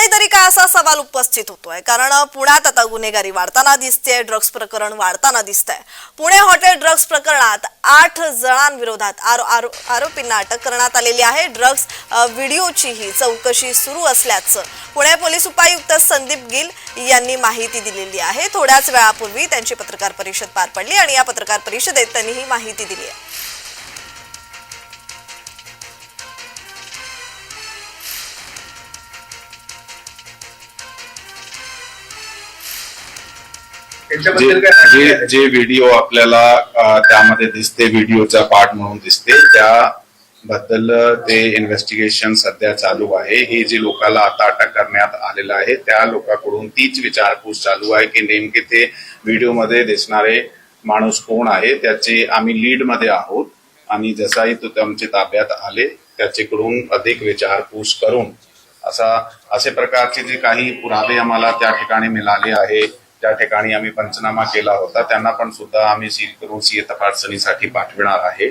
होतंय तरी असा सवाल उपस्थित होतोय? कारण पुण्यात आता गुन्हेगारी वाढताना दिसते ड्रग्ज प्रकरण वाढताना दिसतंय. पुणे हॉटेल ड्रग्ज प्रकरणात आठ जणांविरोधात आरो- आरो- आरोपींना अटक करण्यात आलेली आहे. ड्रग्ज व्हिडिओचीही चौकशी सुरू असल्याचं पुणे पोलीस उपायुक्त संदीप गिल यांनी माहिती दिलेली आहे. थोड्याच वेळापूर्वी त्यांची पत्रकार परिषद पार पडली आणि या पत्रकार परिषदेत त्यांनी ही माहिती दिली आहे. जे जे व्हिडिओ आपल्याला त्यामध्ये दिसते व्हिडिओचा पार्ट म्हणून दिसते त्याबद्दल ते इन्व्हेस्टिगेशन सध्या चालू आहे. हे जे लोकांना आता अटक करण्यात आलेलं आहे त्या लोकांकडून तीच विचारपूस चालू आहे की नेमके ते व्हिडिओमध्ये दिसणारे माणूस कोण आहे त्याचे आम्ही लीडमध्ये आहोत. आणि जसाही तो आमच्या ताब्यात आले त्याच्याकडून अधिक विचारपूस करून असा असे प्रकारचे जे काही पुरावे आम्हाला त्या ठिकाणी मिळाले आहे त्या ठिकाणी आम्ही पंचनामा केला होता त्यांना पण सुद्धा आम्ही सील करून सीए तपासणीसाठी पाठविणार आहे.